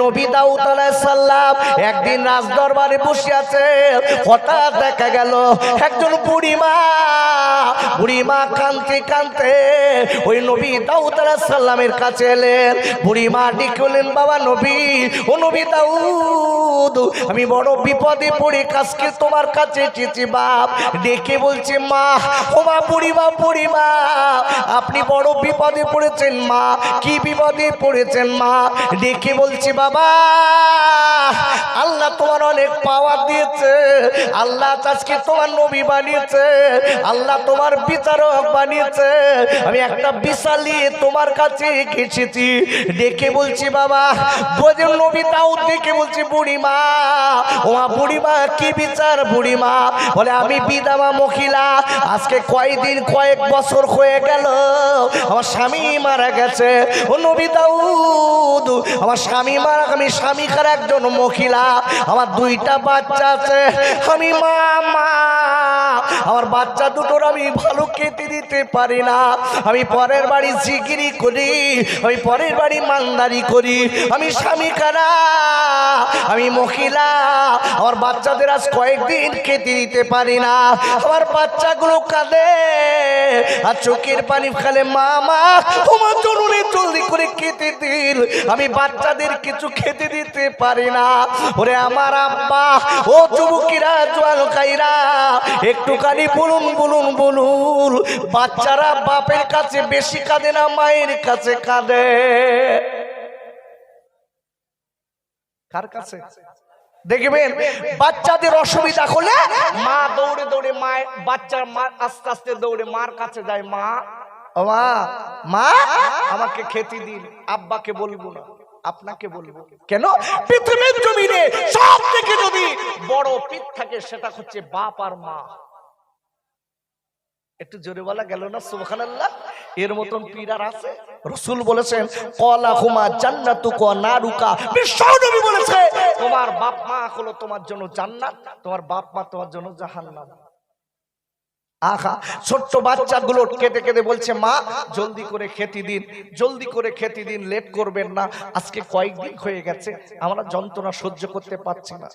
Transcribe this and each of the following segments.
নবী দাউদ সাল্লাম একদিন রাজ দরবারে বসে আছে। হঠাৎ দেখা গেল একজন বুড়ি মা বুড়ি মা কানতে কানতে ওই নবী দাউদ সাল্লামের কাছে এলেন। বুড়ি মা ডেকেলেন বাবা নবী, ও নবী দাউদ, আমি বড় বিপদে পড়ে কাজকে তোমার কাছে এসেছি, বাপ। ডেকে বলছে, মা, ও মা বুড়ি মা বুড়ি মা আপনি বড় বিপদে পড়েছেন, মা। কি বিপদে পড়েছেন, মা? ডেকে বলছি বাবা, আল্লাহ তোমার অনেক পাওয়ার দিয়েছে। আল্লাহ আজকে তোমার নবী বানিয়েছে। আল্লাহ তোমার বিচারক বানিয়েছে। আমি একটা বিশাল তোমার কাছে এসেছি। ডেকে বলছি, বাবা বোঝে নবী তাও ডেকে বলছি, বুড়িমা, ও মা বুড়িমা, কি বিচার বুড়িমা? বলে, আমি বিদামা মহিলা। আজকে কয়দিন, কয়েক বছর হয়ে গেল। আমার স্বামী মারা গেছে। ও নবী দাউদ, আমার স্বামী মারা আমি স্বামীকার একজন মহিলা আমার দুইটা বাচ্চা আছে। আমি মা মা। আমার বাচ্চা দুটোর আমি ভালো খেতে দিতে পারি না। আমি পরের বাড়ি জিগিরি করি, আমি পরের বাড়ি মান্দারি করি। আমি স্বামী কারা? আমি মহিলা। আমার বাচ্চাদের আজ কয়েকদিন খেতে দিতে পারি না। আমার বাচ্চাগুলো কাঁদে, আর চোখের পানি খালে মা মা তোমার জরুরি জলদি করে খেতে দিল আমি বাচ্চাদের কিছু খেতে দিতে পারি না। ওরে আমার আব্বা, ও যুবকিরা জোয়ালকাইরা একটুখানি বলুন বলুন বলুন। বাচ্চারা বাপের কাছে বেশি কাঁদে না মায়ের কাছে কাঁদে? কার কাছে? দেখবেন, বাচ্চাদের অসুবিধা হলে মা দৌড়ে দৌড়ে মায়ের বাচ্চার মা আস্তে আস্তে দৌড়ে মার কাছে যায়, মা। মা মা, আমাকে খেতে দিন, আব্বাকে বলব না, আপনাকে বলব। কেন? পৃথিবীর জমিনে সব থেকে যদি বড় পিত থাকে, সেটা হচ্ছে বাপ আর মা। একটু জোরে বলা গেল না, সুবহানাল্লাহ। এর মতন পীরার আছে? রসুল বলেছেন কলা হুমা জান্নাতু ক নারুকা। বিশ্বনবী বলেছে, তোমার বাপ মা হলো তোমার জন্য জান্নাত, তোমার বাপ মা তোমার জন্য জাহান্নাম। আহা, ছোট্ট বাচ্চাগুলো কেঁদে কেঁদে বলছে, মা, জলদি করে খেতে দিন, জলদি করে খেতে দিন, লেট করবেন না। আজকে কয়েকদিন হয়ে গেছে, আমরা যন্ত্রণা সহ্য করতে পারছি না।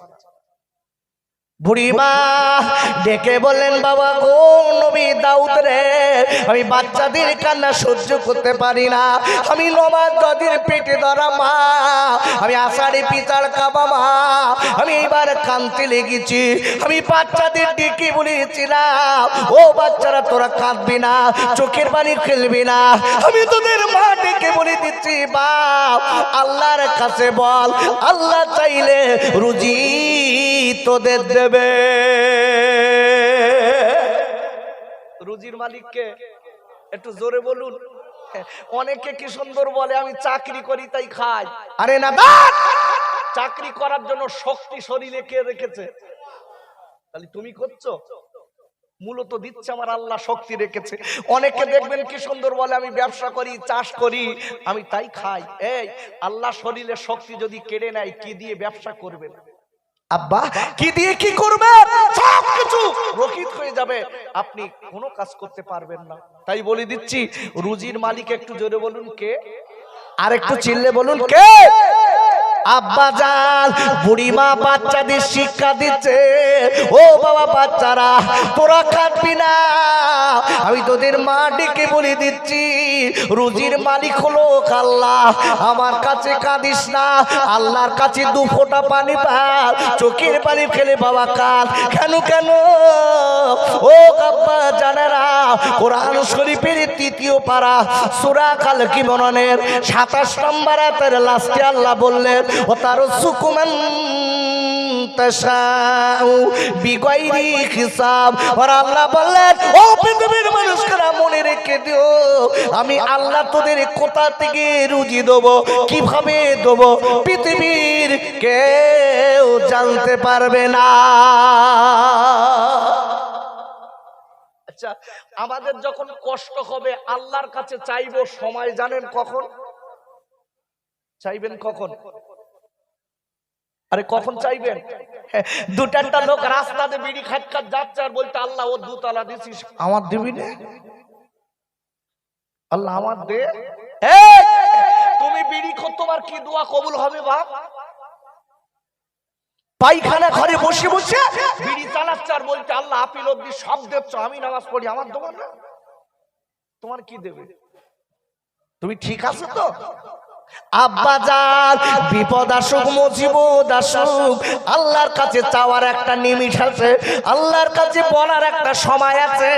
বুড়িমা, ডেকে বললেন, বাবা গো নবী দাউদ রে আমি বাচ্চাদের কান্না সহ্য করতে পারি না। আমি নমাজ দাদির পেটে ধরা মা, আমি আষাঢ়ে পিতার কাবা মা, আমি এবার কানতে লেগেছি। আমি বাচ্চাদের ডেকে বলেছিলাম, ও বাচ্চারা, তোরা কাঁদবি না, চোখের পানি খেলবি না। আমি তোদের মা ডেকে বলে দিচ্ছি, বাপ, আল্লাহর কাছে বল, আল্লাহ চাইলে রুজি তোদের দেবে। রুজির মালিককে একটু জোরে বলুন। অনেকে কি সুন্দর বলে, আমি চাকরি করি, তাই খাই। আরে না চাকরি করার জন্য শক্তি শরীরে কে রেখেছে? তাহলে তুমি করছ? মূলত দিচ্ছে আমার আল্লাহ শক্তি রেখেছে। অনেকে দেখবেন কি সুন্দর বলে, আমি ব্যবসা করি, চাষ করি, আমি তাই খাই। এই, আল্লাহ শরীরে শক্তি যদি কেড়ে নেয়, কি দিয়ে ব্যবসা করবেন? আব্বা কি দিয়ে কি করবে? সব কিছু রকিত হয়ে যাবে। আপনি কোনো কাজ করতে পারবেন না। তাই বলে দিচ্ছি রুজির মালিক একটু জোরে বলুন কে? আর একটু চিল্লে বলুন কে? আব্বা জান, বুড়িমা বাচ্চাদের শিক্ষা দিচ্ছে। ও বাবা বাচ্চারা, তোরা কাঁদবি না। আমি তোদের মা ডেকে বলে দিচ্ছি, রুজির মালিক হলো আল্লাহ। আমার কাছে কাঁদিস না, আল্লাহর কাছে দু ফোঁটা পানি পা চোখের পানি ফেলে বাবা কাঁদ। কেন কেন? ও আব্বা জানেরা, কোরআন শরীফের তৃতীয় পারা, সুরা কাল কি মননের সাতাশ নম্বর আয়াতের লাস্টে আল্লাহ বললেন রেখে দিও, আমি আল্লাহ তোদের কোথা থেকে রুজি দেবো, কীভাবে দেবো, পৃথিবীর কেউ জানতে পারবে না। আচ্ছা আমাদের যখন কষ্ট হবে, আল্লাহর কাছে চাইব সময়, জানেন কখন? চাইবেন কখন? আরে কখন চাইবেন? হ্যাঁ, দু চারটা লোক রাস্তাতে বিড়ি খাট খাট যাচ্ছে আর বলতে আল্লাহ ও দুতলা দিছিস। আমার দিবি না? আল্লাহ আমার দে। তুমি বিড়ি খোর তোমার কি দোয়া কবুল হবে বাপ? পায়খানা ঘরে বসে বসে বিড়ি চালাচ্ছে আর বলতে আল্লাহ আপিল অব্দি সব দেখছ আমি নামাজ পড়ি আমার দোকান না? তোমার কি দেবে? তুমি ঠিক আছে তো? আব্বা যান বিপদ আসুক, মুসিবত আসুক, আল্লাহর কাছে চাওয়ার একটা নিমিষ আছে, আল্লাহর কাছে বলার একটা সময় আছে।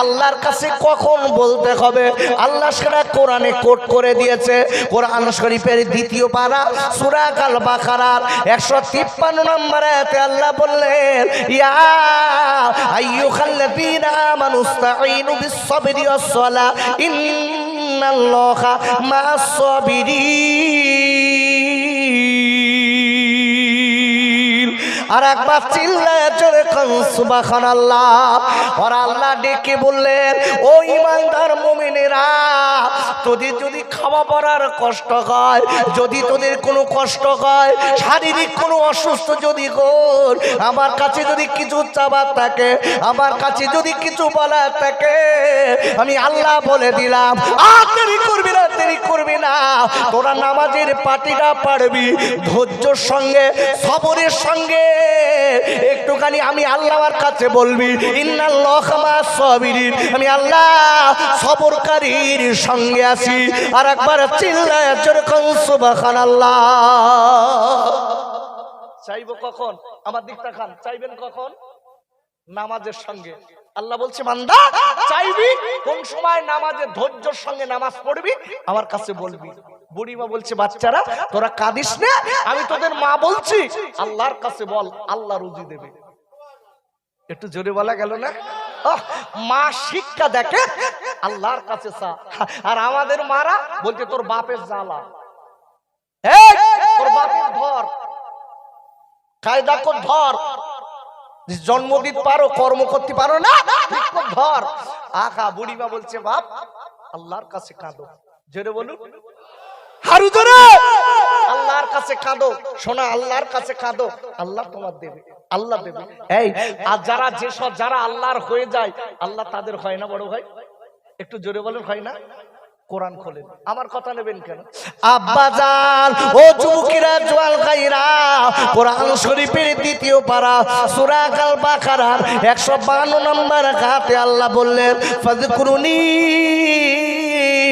আল্লাহর কাছে কখন বলতে হবে? আল্লাহ সেটা কোরআনে কোট করে দিয়েছে। কোরআন শরীফের দ্বিতীয় পারা, সূরা কাল বাকারার একশো তিপ্পান্ন নম্বর আল্লাহ বললেন, ইয়া আইয়ুহাল্লাযীনা আমানু ইসতাঈনু বিস-সাবরি ওয়াস-সালাহ ইন্নাল্লাহা মা'আস-সাবিরিন আর একবার চিল্লায় সুবহানাল্লাহ। কষ্ট হয় শারীরিক কোনো অসুস্থ যদি কর আমার কাছে যদি কিছু চাবার থাকে, আমার কাছে যদি কিছু বলার থাকে, আমি আল্লাহ বলে দিলাম দেরি করবি না। তোরা নামাজের পাটিটা পারবি। ধৈর্যর সঙ্গে, সবরের সঙ্গে। একটুখানি আমি আল্লাহর কাছে বলবি সাবিরিন। আমি আল্লাহ সবরকারীর সঙ্গে আছি। আর একবার চিল্লায় যেরকম সুবহানাল্লাহ। চাইব কখন? আমার দিকটা খান। চাইবেন কখন? নামাজের সঙ্গে। আল্লাহ বলছে, বান্দা, চাইবি কোন সময় নামাজে ধৈর্যর সঙ্গে নামাজ পড়বি? আমার কাছে বলবি। বুড়িমা বলছে, বাচ্চারা, তোরা কাঁদিস না, আমি তোদের মা বলছি। আল্লাহর কাছে বল, আল্লাহ রুজি দেবে। একটু জোরে বলা গেল না? মা শিক্ষা দেখে, আল্লাহর কাছে চা। আর আমাদের মারা বলছে, তোর বাপের জ্বালা। তোর বাপের ধর। কায়দা কর, ধর। জন্ম দিতে পারো, কর্ম করতে পারো না ধর। বুড়িমা বলছে, বাপ, আল্লাহর কাছে কাঁদো। জোরে বলুন। আল্লাহর কাছে কাঁদো। শোনা, আল্লাহর কাছে কাঁদো। আল্লাহ তোমার দেবে। আল্লাহ দেবে। এই, আর যারা যেসব, যারা আল্লাহর হয়ে যায়, আল্লাহ তাদের হয় না বড় ভাই? একটু জোরে বলেন, হয় না? কোরআন খোলেন। আমার কথা নেবেন কেন? আব্বাজান ও যুবকেরা জোয়াল গাইরা কোরআন শরীফের দ্বিতীয় পারা, সূরা কাল বাকারার 152 নম্বর আয়াতে আল্লাহ বললেন, ফাযকুরুনি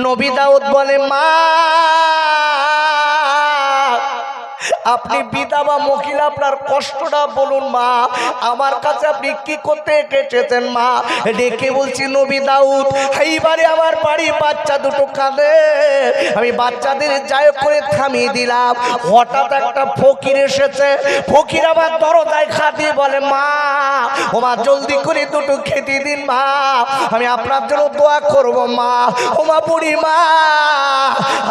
নবী দাউদ বলে মা আপনি বিধবা মহিলা, আপনার কষ্টটা বলুন মা। আমার কাছে আপনি কি করতে এসেছেন মা? ডেকে বলছি, নবী দাউদ, এইবারে আমার বাড়ি বাচ্চা দুটো কাঁদে। আমি বাচ্চাদের যাই করে থামিয়ে দিলাম। হঠাৎ একটা ফকির এসেছে। ফকির আমার দরজায় খাতি বলে, মা, ও মা, জলদি করে দুটো খেতে দিন মা। আমি আপনার জন্য দোয়া করব মা। ও মা বুড়ি মা,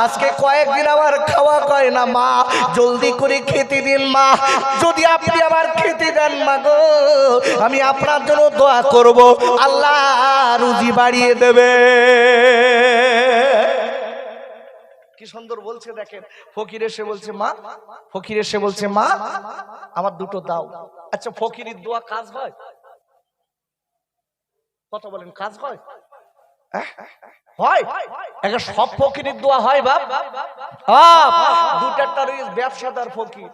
আজকে কয়েকদিন আমার খাওয়া কয় না মা। জলদি করে খেতে দিন, মা। যদি আপনি আমার খেতে দেন, মা গো, আমি আপনার জন্য দোয়া করব। আল্লাহ রুজি বাড়িয়ে দেবে। কি সুন্দর বলছে দেখেন। ফকির এসে বলছে, মা, ফকির এসে বলছে, মা, আমার দুটো দাও। আচ্ছা ফকিরের দোয়া কাজ হয়? কথা বলেন, কাজ হয়? আহ? হয়? একটা সব ফকিরের দোয়া হয় বাপ। দু চারটা রয়েছে ব্যবসাদার ফকির।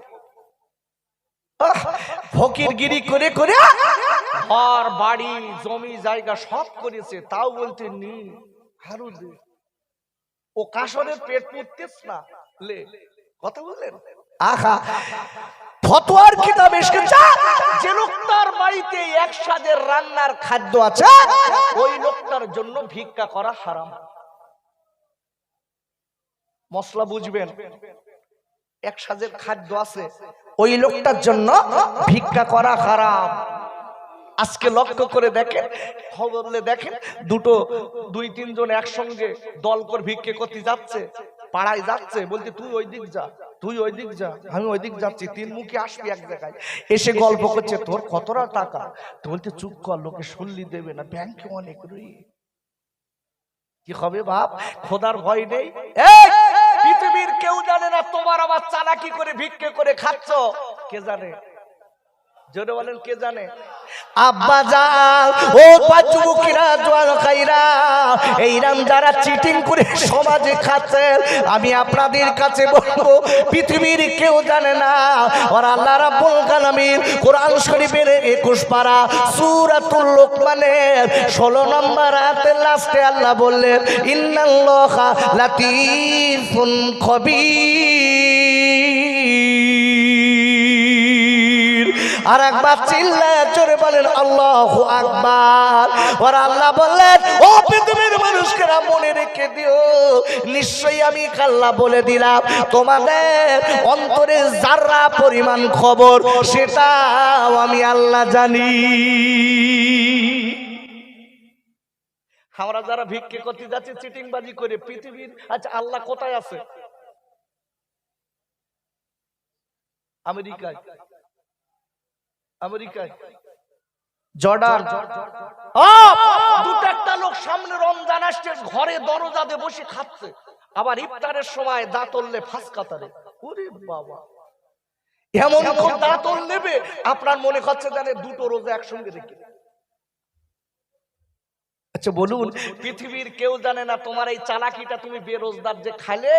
আহ, ফকিরগিরি করে করে ঘর বাড়ি জমি জায়গা সব করেছে তাও বলতে নি হারু দে ও কাসরের পেট পুড়তেস না? লে কথা বললেন? আহা। ফতোয়ার কিতাব এসেছে, যে লোকটার বাড়িতে একসাথে রান্নার খাদ্য আছে, ওই লোকটার জন্য ভিক্ষা করা হারাম। মশলা বুঝবেন? এক সাজের খাদ্য আছে, ওই লোকটার জন্য ভিক্ষা করা হারাম। আজকে লক্ষ্য করে দেখেন খবরলে দেখেন, দুটো, দুই, তিনজন একসঙ্গে দল করে ভিক্ষে করতে যাচ্ছে, পাড়ায় যাচ্ছে বলতে তুই ওই দিক যা। তুই ওই দিক যা আমি ওই দিক যাচ্ছি তিন মুখে আসবি এক জায়গায়। এসে গল্প করছে তোর কতটা টাকা? তো বলতে চুপ কর লোকে শুনলি দেবে না ব্যাংকে অনেক রুই। কি হবে বাপ? খোদার ভয় নেই? পৃথিবীর কেউ জানে না তোমার আবার চালাকি করে ভিক্ষে করে খাচ্ছ? কে জানে? জোরে বলেন, কে জানে? আব্বা ও পাঁচুকিরা খাইরা। যারা চিটিং করে সমাজে খাচ্ছে আমি আপনাদের কাছে বলব, পৃথিবীর কেউ জানে না। আর আল্লাহ রাব্বুল আলামিন কোরআন শরীফের 21 পারা সূরাতুল লোকমানের 16 নম্বর আয়াতের লাস্টে আল্লাহ বললেন, ইন্নাল্লাহা লাতীফুন খবীর। আর একবার চিল্লায় চড়ে বলেন, আল্লাহ আকবার। ওর আল্লাহ বললেন, ও পৃথিবীর মানুষকে মনে রেখে দিও। নিশ্চয়ই আমি কাল্লা বলে দিলাম। তোমাদের অন্তরে যারা পরিমাণ খবর, সেটাও আমি আল্লাহ জানি। আমরা যারা ভিক্ষে করতে যাচ্ছি, চিটিংবাজি করে, পৃথিবীর আচ্ছা আল্লাহ কোথায় আছে? আমেরিকায়। আমেরিকায়। জর্ডান। দুটো একটা লোক সামনে রমজান আসছে ঘরে দরজাতে বসে খাচ্ছে। আবার ইফতারের সময় দাঁতললে ফাঁস কাতারে। ওরে বাবা। এমন দাঁতল নেবে আপনার মনে হচ্ছে জানে দুটো রোজা একসঙ্গে রেখে আচ্ছা বলুন। পৃথিবীর কেউ জানে না তোমার এই চালাকিটা তুমি বেরোজগার যে খালে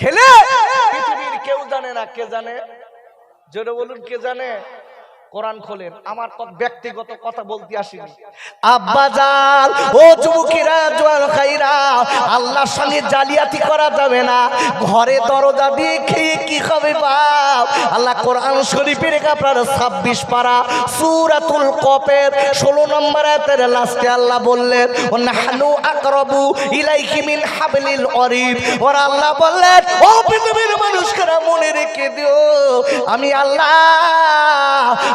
খেলে? পৃথিবীর কেউ জানে না কে জানে? জোরে বলুন কে জানে? কোরআন খোলেন, আমার ব্যক্তিগত কথা বলতে আসিনি। আব্বা জাল ও যুবকেরা জোয়াল খাইরা, আল্লাহর সঙ্গে জালিয়াতি করা যাবে না। ঘরে দরজা দিয়ে খেয়ে কি হবে বাপ? আল্লাহ কোরআন শরীফের আপনার ছাব্বিশ পারা সুরাতুল কপের ষোলো নম্বর আয়াতের লাস্টে আল্লাহ বললেন, ও নাহনু আকরাবু ইলাইহি মিন হাবলিল অরিদ। ওরা আল্লাহ বললেন, ও পৃথিবীর মানুষকেরা মনে রেখে দিও, আমি আল্লাহ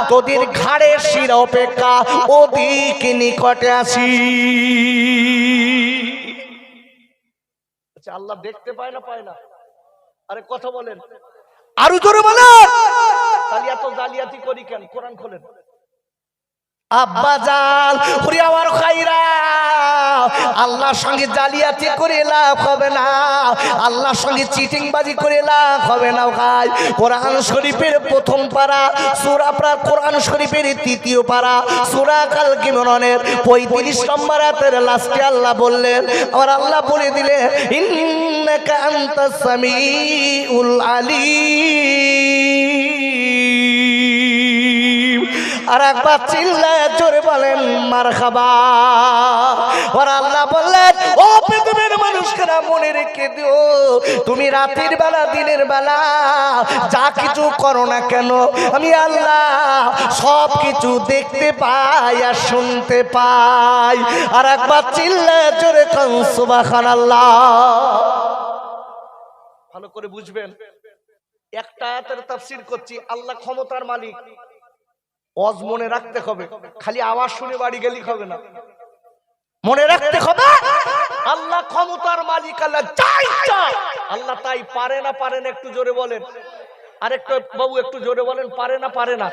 তোদের ঘাড়ে শির অপেক্ষা অধিক নিকটে আসি আচ্ছা আল্লাহ দেখতে পায় না পায় না? আরে কথা বলেন। আরও জোরে বলেন। তাহলে এত জালিয়াতি করি কেন? কোরআন খোলেন। আব্বা জাল ওরে আমার খাইরা। আল্লাহর সঙ্গে জালিয়াতি করে লাভ হবে না। আল্লাহর সঙ্গে চিটিং বাজি করে লাভ হবে না ভাই। কোরআন শরীফের প্রথম পারা, সূরা প্রায় কোরআন শরীফের তৃতীয় পারা, সূরা কাল কিমরনের পঁয়ত্রিশ নম্বর আয়াতের লাস্টে আল্লাহ বললেন, আমার আল্লাহ বলে দিলে ইন্নাকা আনতাস সামিউল আলিম। আর একবার চিল্লায় জোরে বলেন মার খাবা ওর আল্লাহ বললেন, ও পৃথিবীর মানুষকেরা মনে রেখে দিও, তুমি রাতের বেলা, দিনের বেলা যা কিছু করো না কেন, আমি আল্লাহ সব কিছু দেখতে পাই আর শুনতে পাই। আর একবার চিল্লায় জোরে সুবাখান আল্লাহ ভালো করে বুঝবেন, একটা আয়াতের তাফসীর করছি, আল্লাহ ক্ষমতার মালিক। অজ মনে রাখতে হবে। খালি আওয়াজ শুনে বাড়ি গেলি হবে না। মনে রাখতে হবে, আল্লাহ ক্ষমতার মালিক, আল্লাহ চাই আল্লাহ তাই পারে না পারে না, একটু জোরে বলেন। আর একটু বাবু, একটু জোরে বলেন, পারে না পারে না।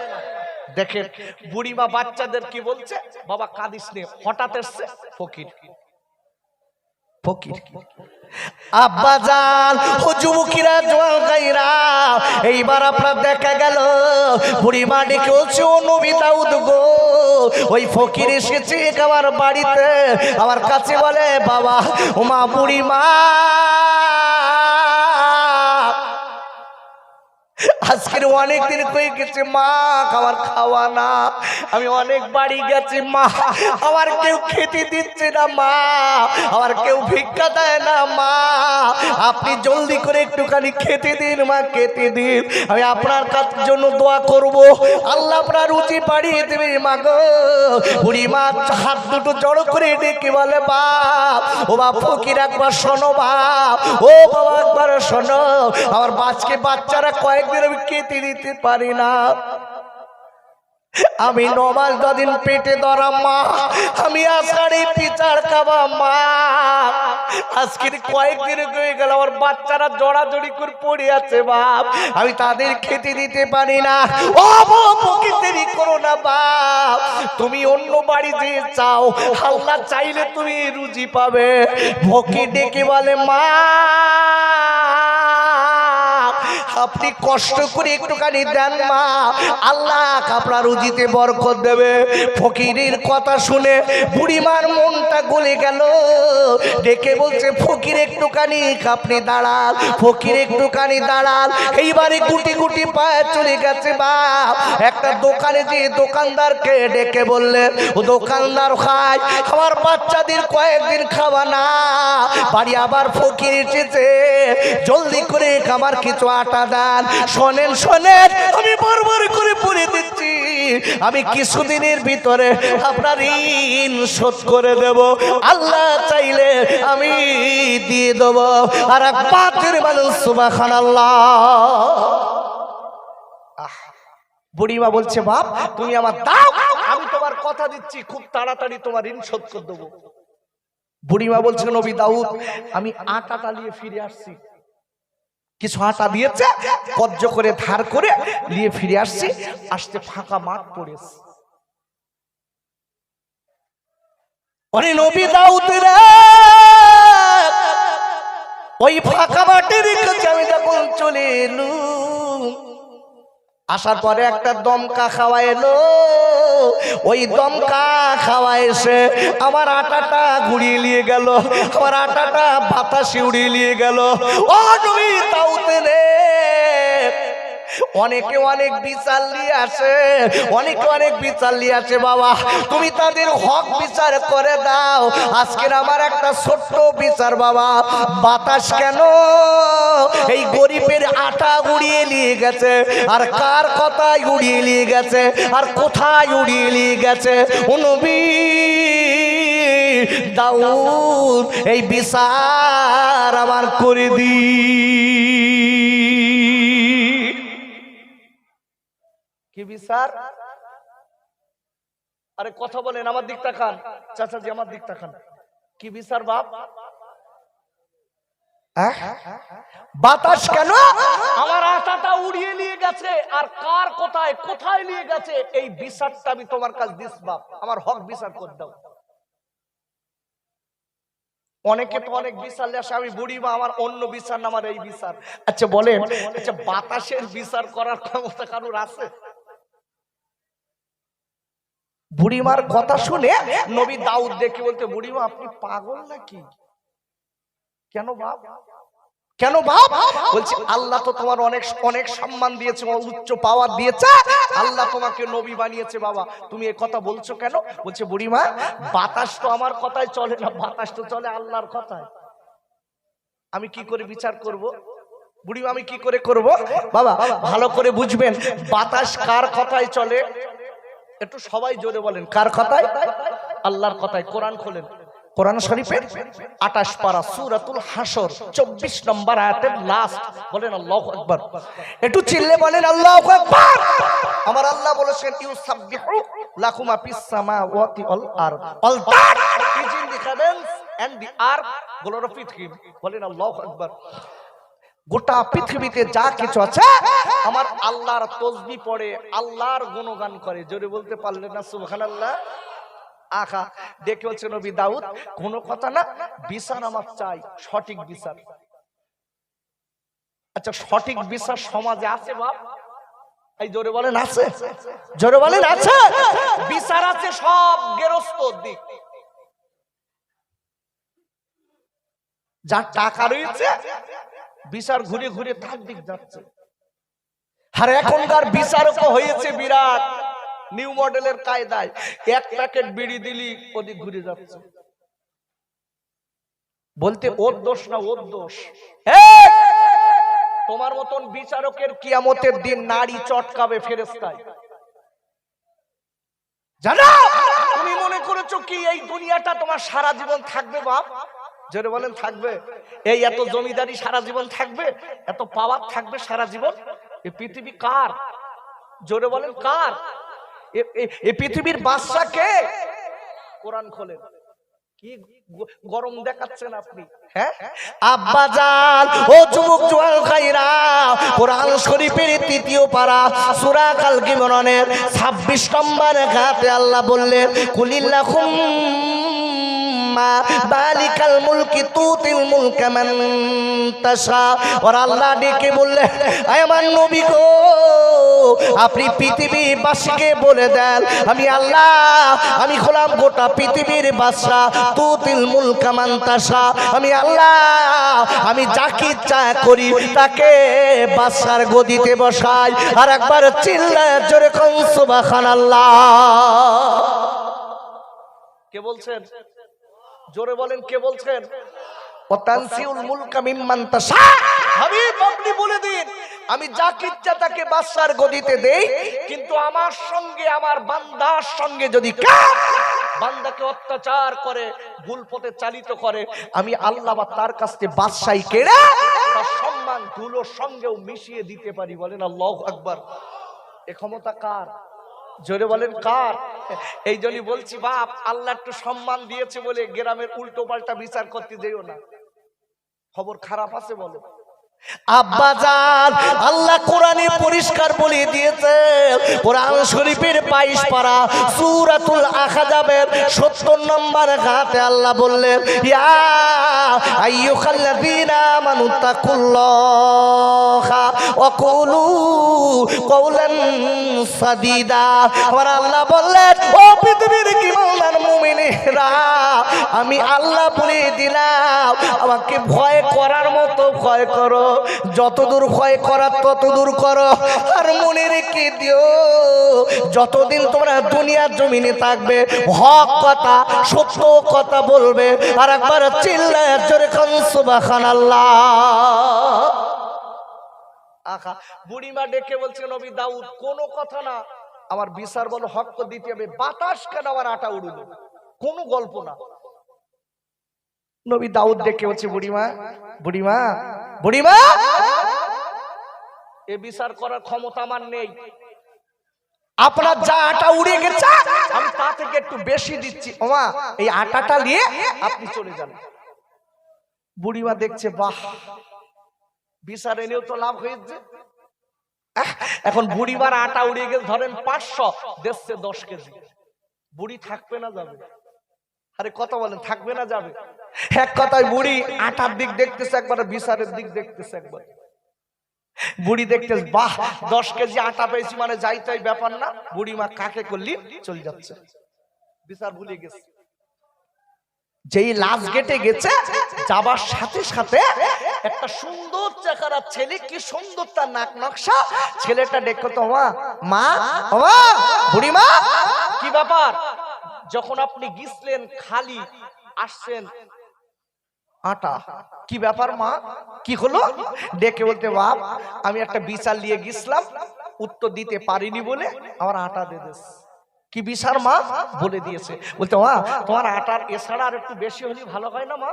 দেখেন, বুড়িমা বাচ্চাদের কি বলছে? বাবা কাঁদিস নে, হঠাৎ এসছে ফকির। ফকির। আব্বা জান ও যুবকিরা জোয়াল গাইরা এইবার আপনার দেখা গেল বুড়িমা ডেকে ও নবী দাউদ গো, ওই ফকির এসেছে আমার বাড়িতে, আমার কাছে বলে, বাবা, ও মা বুড়িমা আজকের অনেক দিন কয়ে গেছে, মা? খাবার খাওয়া না। আমি অনেক বাড়ি গেছি, মা। আমার কেউ খেতে দিচ্ছে না, মা। আমার কেউ ভিক্ষা দেয় না, মা। আপনি জলদি করে একটুখানি খেতে দিন, মা, খেতে দিন। আমি আপনার কাছ জন্য দোয়া করব। আল্লাহ আপনার রুচি বাড়িয়ে দেবে, মা গো। বুড়ি মা, হাত দুটো জড়ো করে ডেকে বলে বাপ ও বাপ ফকির একবার শোনো বাপ ও বাবা, একবার শোনো। আমার বাচ্চকে বাচ্চারা কয়েকদিন কেটে দিতে পারি না। আমি নমাজ দদিন পেটে ধরা মা, আমি আষাঢ়ে পিচার খাবা মা। আজকের কয়েকদিন হয়ে গেল, আমার বাচ্চারা জড়াজড়ি করে পড়ে আছে বাপ আমি তাদের খেতে দিতে পারি না। ও প্রকৃতিরই করো না বাপ তুমি অন্য বাড়ি যে চাও আল্লাহ চাইলে তুমি রুজি পাবে। ভকি ডেকে বলে, মা আপনি কষ্ট করে একটুখানি দেন মা। আল্লাহ আপনার রুজিতে বরকত দেবে। ফকিরের কথা শুনে বুড়িমার মনটা গলে গেল। ডেকে বলছে, ফকির একটুখানি আপনি দাঁড়াল ফকির একটুখানি দাঁড়াল এইবারে গুটি গুটি পায়ে চলে গেছে বা একটা দোকানে যে দোকানদারকে ডেকে বললেন ও দোকানদার খায় আমার বাচ্চাদের কয়েকদিন খাওয়া না। বাড়ি আবার ফকির এসেছে। জলদি করে আমার কিছু আটা দান। শোনেন শোনেন, আমি বারবার করে পড়ে দিচ্ছি, আমি কিছুদিনের ভিতরে আপনার ঋণ শোধ করে দেব। আল্লাহ চাইলে আমি দিয়ে দেব। আর এক পাতের মানুষ সুবাখান বুড়িমা বলছে, বাপ, তুমি আমার দাও, আমি তোমার কথা দিচ্ছি, খুব তাড়াতাড়ি তোমার ঋণ শোধ করে দেবো। বুড়িমা বলছে, নবী দাউদ, আমি আটা নিয়ে ফিরে আসছি। কিছু আটা দিয়েছে, কজ্জ করে ধার করে নিয়ে ফিরে আসছি, আসতে ফাঁকা মাঠ পড়েছে। অরে নবী দাউদ রে, ওই ফাঁকা মাঠের কাছে আমি চলে এলুম। আসার পরে একটা দমকা খাওয়া এলো। ওই দমকা খাওয়া এসে আমার আটাটা ঘুরিয়ে নিয়ে গেল, আমার আটাটা বাতাসে উড়িয়ে নিয়ে গেল। ও তুমি তাউতে রে অনেকে অনেক বিচার নিয়ে আসে। অনেকে অনেক বিচার নিয়ে আসে বাবা। তুমি তাদের হক বিচার করে দাও। আজকের আমার একটা ছোট্ট বিচার বাবা। বাতাস কেন? এই গরিবের আটা উড়িয়ে নিয়ে গেছে। আর কার কথায় উড়িয়ে নিয়ে গেছে? আর কোথায় উড়িয়ে নিয়ে গেছে? ও নবী দাউদ এই বিচার আমার করে দি বিচার আরে কথা বলেন আমার দিক তাকান চাচাজি আমার দিক তাকান কি বিচার বাপ? বাতাস কেন? আমার উড়িয়ে নিয়ে গেছে আর কার কোথায় কোথায় নিয়ে গেছে এই বিচারটা আমি তোমার কাছে দিস বাপ। আমার হক বিচার করে দাও। অনেকে তো অনেক বিচার নিয়ে আমি বুড়ি বা আমার অন্য বিচার না আমার এই বিচার আচ্ছা বলেন আচ্ছা বাতাসের বিচার করার ক্ষমতা কারোর আছে? বুড়িমার কথা শুনে নবী দাউদ দেখে বলতে, বুড়িমা, আপনি পাগল নাকি? কেন বাপ? কেন বাপ? বলছি, আল্লাহ তো তোমার অনেক অনেক সম্মান দিয়েছে উচ্চ পাওয়ার দিয়েছে। আল্লাহ তোমাকে নবী বানিয়েছে, বাবা। তুমি এই কথা বলছো কেন? বলছে, বুড়িমা, বাতাস তো আমার কথায় চলে না, বাতাস তো চলে আল্লাহর কথায়। আমি কি করে বিচার করব? বুড়িমা, আমি কি করে করব? বাবা, ভালো করে বুঝবেন, বাতাস কার কথায় চলে? একটু সবাই জোরে বলেন, কার কথায়? আল্লাহর কথায়, কোরআন খোলেন। কোরআন শরীফের আটাশ পারা সুরাতুল হাসর চব্বিশ নম্বর আয়াতের লাস্ট বলেন, আল্লাহ আকবর। একটু চিল্লে বলেন, আল্লাহ আকবর। আমার আল্লাহ বলেছেন ইউ সাব্বিহু লাকুমা ফিস সামাওয়াতি ওয়াল আরদ। All that is in the heavens and the earth glorified him বলেন, আল্লাহ আকবর। গোটা পৃথিবীতে যা কিছু আছে আমার আল্লাহর তসবি পড়ে আল্লাহর গুণগান করে। জোরে বলতে পারলেন না সুবহানাল্লাহ। আখা ডেকে বলছে নবী দাউদ কোনো কথা না বিচার আমার চাই সঠিক বিচার। আচ্ছা সঠিক বিচার সমাজে আছে বাপ? এই জোরে বলেন আছে। জোরে বলেন আছে। বিচার আছে সব গেরস্ত দিক যার টাকা রয়েছে বিচার ঘুরে ঘুরে তার দিক যাচ্ছে। আর এখনকার বিচারক হয়েছে বিরাট নিউ মডেলের কায়দায়। এক প্যাকেট বিড়ি দিলি ওদিক ঘুরে যাচ্ছে। বলতে ওর দোষ না ওর দোষ। তোমার মতন বিচারকের কিয়ামতের দিন নারী চটকাবে ফেরেস্তায় জানো! তুমি মনে করেছ কি এই দুনিয়াটা তোমার সারা জীবন থাকবে বাপ? জোরে বলেন, থাকবে? এই এত জমিদারি সারা জীবন থাকবে? এত পাওয়ার থাকবে সারা জীবন? এই পৃথিবী কার? জোরে বলেন, কার? এ- এ- এ পৃথিবীর বাদশা কে? কোরআন খোলেন। কি গরম দেখাচ্ছেন আপনি? হ্যাঁ? ও তৃতীয় পারা, সূরা কাল কিমরনের 26 নম্বর ঘাতে আল্লাহ বললেন, কুলিল্লাহুম বালিকাল মুলকি তুতিল মুলকা মান তাশা। আল্লাহ ডেকে আমার নবী গো, আপনি বলে দেন, আমি আল্লাহ, আমি গোটা পৃথিবীর তুতিল মুলকা আমি আল্লাহ, আমি যাকে ইচ্ছা করি তাকে বাদশার গদিতে বসাই, আর একবার চিল্লায় জোরে কোন, সুবহানাল্লাহ। কে বলছেন? জোরে বলেন কে বলছেন? ও তানসিউল মুলকা মিম্মান তাশা। হাবিব আপনি বলে দিন আমি যাকে ইচ্ছা তাকে বাদশার গদিতে দেই কিন্তু আমার সঙ্গে আমার বান্দার সঙ্গে যদি বান্দাকে অত্যাচার করে ভুল পথে চালিত করে আমি আল্লাহ বা তার কাছ থেকে বাদশাই কেড়ে তার সম্মান ধুলোর সঙ্গেও মিশিয়ে দিতে পারি বলেন আল্লাহ আকবার। এ ক্ষমতা কার? জোরে বলেন কার? এই জন্যই বলছি, বাপ, আল্লাহ একটু সম্মান দিয়েছে বলে গ্রামের উল্টো পাল্টা বিচার করতে যেও না। খবর খারাপ আছে বলো। আব্বাজান আল্লাহ কোরআনে পরিষ্কার বলে দিয়েছে কোরআন শরীফের বাইশ পারা সূরাতুল আহজাবের 70 নম্বর ঘাতে আল্লাহ বললেন আমার আল্লাহ বললেন পৃথিবীর কি মাওলার মুমিনেরা? আমি আল্লাহ বলে দিলাম, আমাকে ভয় করার মতো ভয় করো। যতদূর ভয় করার ততদূর করো। আর মনে রেখে দিও, যতদিন তোমরা দুনিয়ার জমিনে থাকবে, হক কথা, সত্য কথা বলবে, আর একবার চিল্লায় জোরে খান, সুবহানাল্লাহ। আখা বুড়িমা ডেকে বলছে, নবী দাউদ, কোনো কথা না। আমার বিচার বলো, হক দিতে হবে। বাতাস কেন আমার আটা উড়ুলো? কোনো গল্প না। নবী দাউদ ডেকে বলছে, বুড়িমা বুড়িমা বুড়িমা! এ বিচার করার ক্ষমতা আমার নেই। আপনার যা আটা উড়ে গেছে, আমি তা থেকে একটু বেশি দিচ্ছি। ওমা, এই আটাটা নিয়ে আপনি চলে যান। বুড়িমা দেখছে, বাহ! বিচার এনেও তো লাভ হয়েছে। এখন বুড়িবার আটা উড়িয়ে গেছে ধরেন পাঁচশো দেখছে দশ কেজি। বুড়ি থাকবে না যাবে। আরে কথা বলেন, থাকবে না যাবে। এক কথায় বুড়ি আটার দিক দেখতেছে একবার, বিচারের দিক দেখতেছে একবার। বুড়ি দেখতে বাহ, দশ কেজি আটা পেয়েছি মানে যাই তাই ব্যাপার না। বুড়ি মা কাকে করলি? চলে যাচ্ছে। বিচার ভুলে গেছে। যেই লাশ গেটে গেছে, যাবার সাথে সাথে একটা সুন্দর চেহারা ছেলে, কি সুন্দর তার নাক নকশা। ছেলেটা দেখো তো মা মা মা বুড়ি মা কি ব্যাপার? যখন আপনি গিসলেন, খালি আসছেন, আটা, কি ব্যাপার, মা? কি হলো? ডেকে বলতে বাপ আমি একটা বিচার নিয়ে গেছিলাম উত্তর দিতে পারিনি বলে আমার আটা দিয়ে কি বিশার মা? বলে দিয়েছে। বলতে, মা, তোমার আটার এছাড়া আর একটু বেশি হলে ভালো হয় না মা?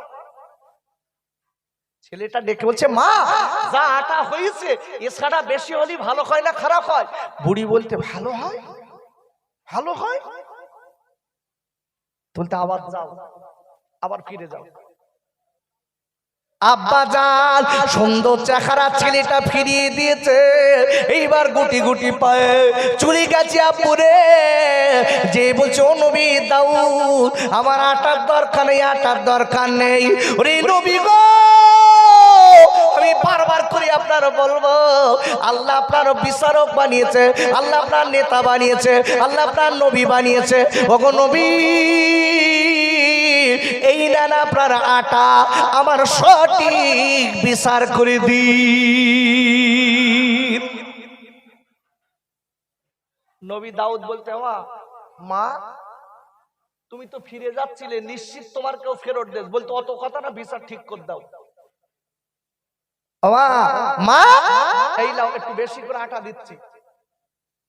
ছেলেটা ডেকে বলছে, মা, যা আটা হয়েছে, এছাড়া বেশি হলে ভালো হয় না, খারাপ হয়? বুড়ি বলতে, ভালো হয়? ভালো হয়? বলতে, আবার যাও, আবার ফিরে যাও। আব্বা জান, সুন্দর চেহারা ছেলেটা ফিরিয়ে দিয়েছে। এইবার গুটি গুটি পায়ে চুরি গেছে আপুরে যে বলছে, ও নবী দাউদ, আমার আটার দরকার নেই, আটার দরকার নেই। ওরে নবী গো, আমি বারবার করে আপনার বলব, আল্লাহ আপনার বিচারক বানিয়েছে, আল্লাহ আপনার নেতা বানিয়েছে, আল্লাহ আপনার নবী বানিয়েছে। ওগো নবী নানা আপনার আটা আমার সঠিক বিচার করে দি নবী দাউদ বলতে মা মা তুমি তো ফিরে যাচ্ছিলে নিশ্চিত তোমার কেউ ফেরত দেশ বলতো অত কথা না বিচার ঠিক করে দাও। মা মা এই লাও একটু বেশি করে আটা দিচ্ছি।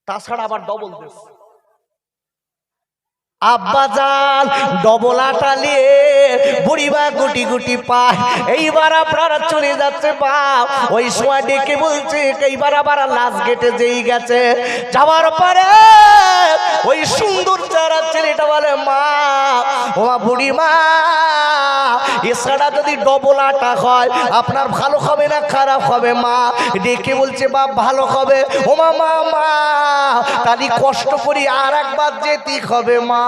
তাছাড়া আবার ডবল দিস আব্বা জান, ডবল আটালিয়ে বুড়িবা গুটি গুটি পায়। এইবার আপনারা চলে যাচ্ছে বাপ। ওই সময় ডেকে বলছে, এইবার আবার লাশ গেটে যেই গেছে। যাওয়ার পরে ওই সুন্দর চারা ছেলেটা বলে মা, ও মা বুড়ি মা এছাড়া যদি ডবল আটা হয়, আপনার ভালো হবে না খারাপ হবে মা? ডেকে বলছে, বাপ, ভালো হবে। ও মা মা মা তাহলে কষ্ট করি আর একবার যেতে হবে মা।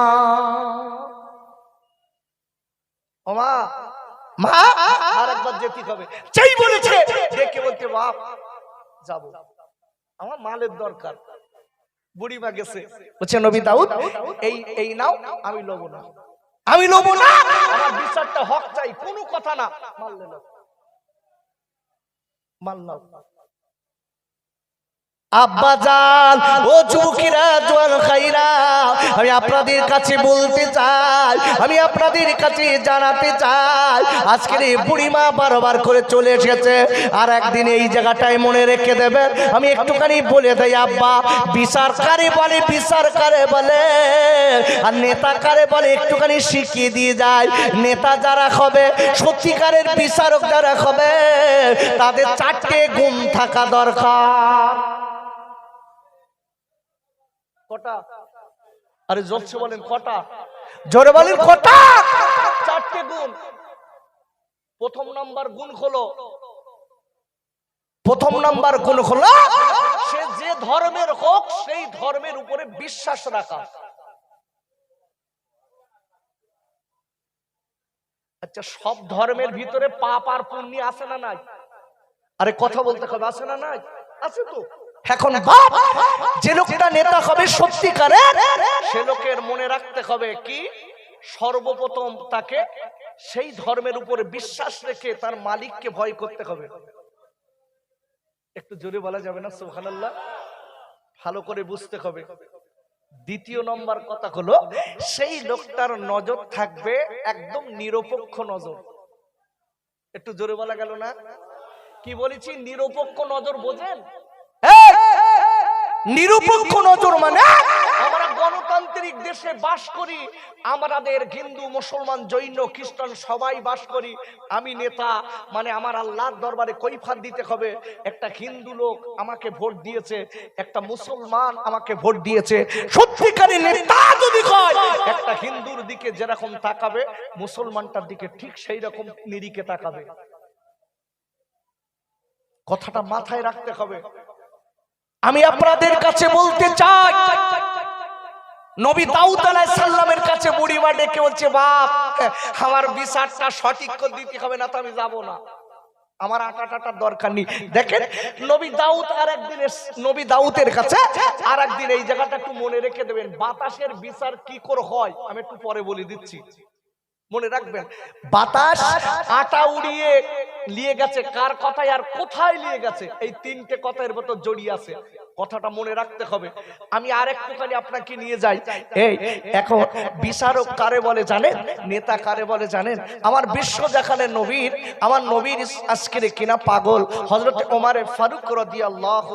ও মা মা, আর একবার যেতে হবে। সেই বলেছে, ডেকে বলছে, বাপ, যাব। আমার মালের দরকার। বুড়িমা গেছে। বলছে নবী দাউদ এই এই নাও আমি লব না। আমি লব না। আমার বিচারটা হক চাই কোনো কথা না। মানলে না। মানলাম। আব্বা জান, ও যুবকেরা, জোয়ান খাইরা, আমি আপনাদের কাছে বলতে চাই, আমি আপনাদের কাছে জানাতে চাই, আজকের এই বুড়িমা বারবার করে চলে এসেছে, আর একদিন এই জায়গাটায় মনে রেখে দেবেন, আমি একটুখানি বলে দেই, আব্বা, বিচার কারে বলে, বিচার কারে বলে, আর নেতা কারে বলে, একটুখানি শিখিয়ে দিয়ে যায়, নেতা যারা হবে, সত্যিকারের বিচারক যারা হবে, তাদের চারটে গুণ থাকা দরকার। কটা? আরে জলছে বলেন কটা? জোরে বলেন কটা? চারটে গুণ। প্রথম নাম্বার গুণ হলো। প্রথম নাম্বার গুণ হলো সে যে ধর্মের হোক সেই ধর্মের উপরে বিশ্বাস রাখা। আচ্ছা সব ধর্মের ভিতরে পাপ আর পুণ্য আছে না নাই? আরে কথা বলতে হবে আছে না নাই? আছে তো। এখন বাপ যে লোকটা নেতা হবে সত্যিকারের, সে লোকের মনে রাখতে হবে কি? সর্বপ্রথম তাকে সেই ধর্মের উপরে বিশ্বাস রেখে তার মালিককে ভয় করতে হবে। একটু জোরে বলা যাবে না, সুবহানাল্লাহ? ভালো করে বুঝতে হবে। দ্বিতীয় নম্বর কথা হলো, সেই লোকটার নজর থাকবে একদম নিরপেক্ষ নজর। একটু জোরে বলা গেল না? কি বলেছি? নিরপেক্ষ নজর বোঝেন? নিরপেক্ষ নজর মানে আমরা গণতান্ত্রিক দেশে বাস করি আমাদের হিন্দু মুসলমান জৈন খ্রিস্টান সবাই বাস করি। আমি নেতা মানে আমার আল্লাহর দরবারে কৈফাত দিতে হবে। একটা হিন্দু লোক আমাকে ভোট দিয়েছে একটা মুসলমান আমাকে ভোট দিয়েছে। সত্যিকারী নেতা যদি হয় একটা হিন্দুর দিকে যেরকম তাকাবে মুসলমানটার দিকে ঠিক সেই রকম নিরিকে তাকাবে। কথাটা মাথায় রাখতে হবে। আমি আপনাদের কাছে বলতে চাই, নবী দাউদ আলাইহিস সালামের কাছে বুড়িমা ডেকে বলছে, বাপ, আমার বিচারটা সঠিক করে দিতে হবে না তো আমি যাব না। আমার আটা টাটার দরকার নেই। দেখেন, নবী দাউদ আর একদিন নবী দাউদের কাছে আর একদিন এই জায়গাটা একটু মনে রেখে দেবেন। বাতাসের বিচার কি করে হয়, আমি একটু পরে বলে দিচ্ছি। মনে রাখবেন বাতাস আটা উড়িয়ে নিয়ে গেছে কার কথায় আর কোথায় নিয়ে গেছে? এই তিনটে কথার ভেতর জড়িয়ে আছে। কথাটা মনে রাখতে হবে। আমি আর একটুখানি আপনাকে নিয়ে যাই। এই এখন বিচারক কারে বলে জানেন? নেতা কারে বলে জানেন? আমার বিশ্ব দেখালে নবীর আমার নবীর আজকের কিনা পাগল। হজরত ওমারে ফারুক রদি আল্লাহ